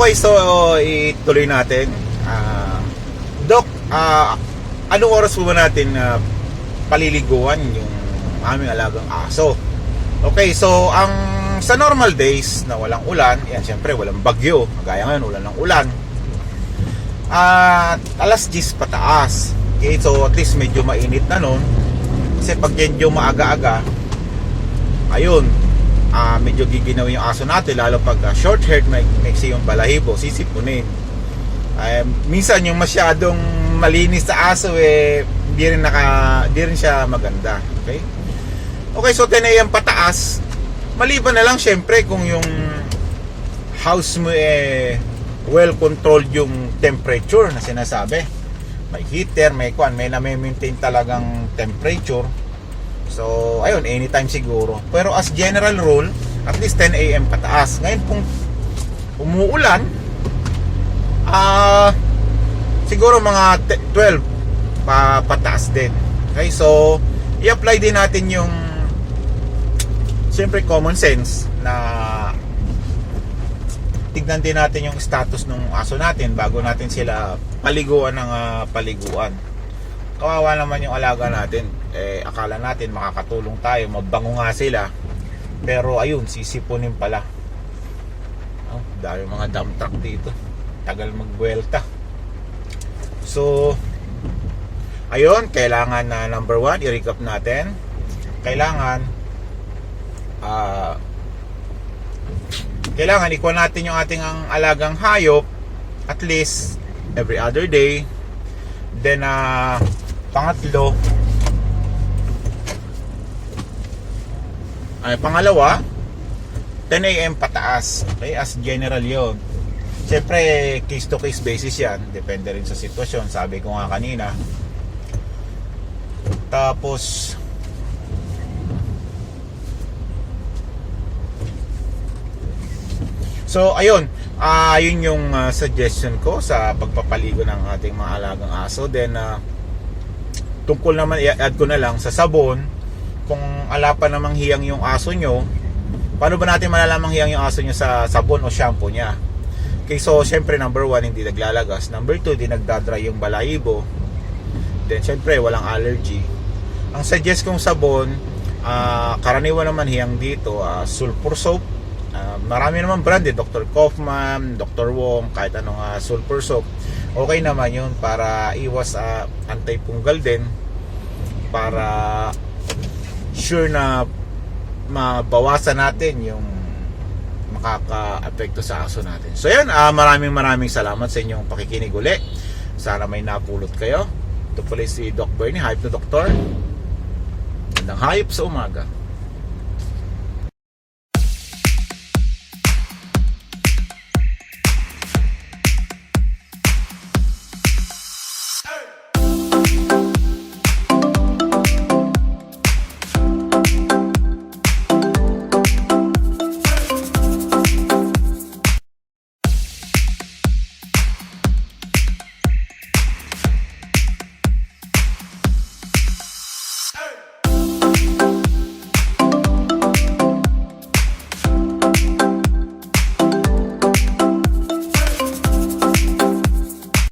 Okay, so ituloy natin. Ah, Doc, ah, anong oras po ba natin na paliliguan yung aming alagang aso? Okay, so ang sa normal days na walang ulan, yan syempre walang bagyo, kagaya ngayon ulan ng ulan. At alas 10 pataas. Okay, so at least medyo mainit na nun. Kasi pag medyo maaga-aga, ayun, ah medyo giginaw yung aso natin lalo pag ah, short haired may maiksi yung balahibo sisipunin. Ay minsan yung masyadong malinis sa aso eh hindi rin naka hindi rin siya maganda okay? Okay so 10 AM pataas. Maliban na lang syempre kung yung house mo eh well controlled yung temperature na sinasabi. May heater may kwan may na-maintain talagang temperature So, ayun, anytime siguro. Pero as general rule, at least 10 a.m. pataas. Ngayon kung umuulan, ah, siguro mga te- 12 pa pataas din. Okay, so, i-apply din natin yung siyempre common sense na tignan din natin yung status ng aso natin bago natin sila paliguan ng ah, paliguan kawawa naman yung alaga natin. Eh akala natin makakatulong tayo mabango nga sila. Pero ayun sisipunin pala. Oh, dami mga dump truck dito. Tagal magbuelta so ayun kailangan na number one i-recap natin. Kailangan ah kailangan ikuha natin yung ating ang alagang hayop at least every other day. Then ah Pangatlo, ay pangalawa, 10 a.m. pataas. Okay, as general yon. Siyempre, case to case basis yan. Depende rin sa sitwasyon. Sabi ko nga kanina. Tapos, So, ayun. Ah, yun yung ah, suggestion ko sa pagpapaligo ng ating mga alagang aso. Then, ah, tungkol naman i-add ko na lang sa sabon kung ala pa namang hiyang yung aso nyo paano ba natin malalamang hiyang yung aso nyo sa sabon o shampoo niya okay so syempre number one hindi naglalagas number two hindi nagdadry yung balahibo then syempre walang allergy ang suggest kong sabon ah, karaniwan naman hiyang dito ah, sulfur soap Ah, marami naman brand eh Dr. Kaufman, Dr. Wong kahit anong ah, sulfur soap okay naman yun para iwas sa anti-punggal din para sure na mabawasan natin yung makaka-apekto sa aso natin. So yan, ah, maraming maraming salamat sa inyong pakikinig uli. Sana may napulot kayo. Ito pala si Doc Bernie, Hype to Doctor. Magandang hayop sa umaga.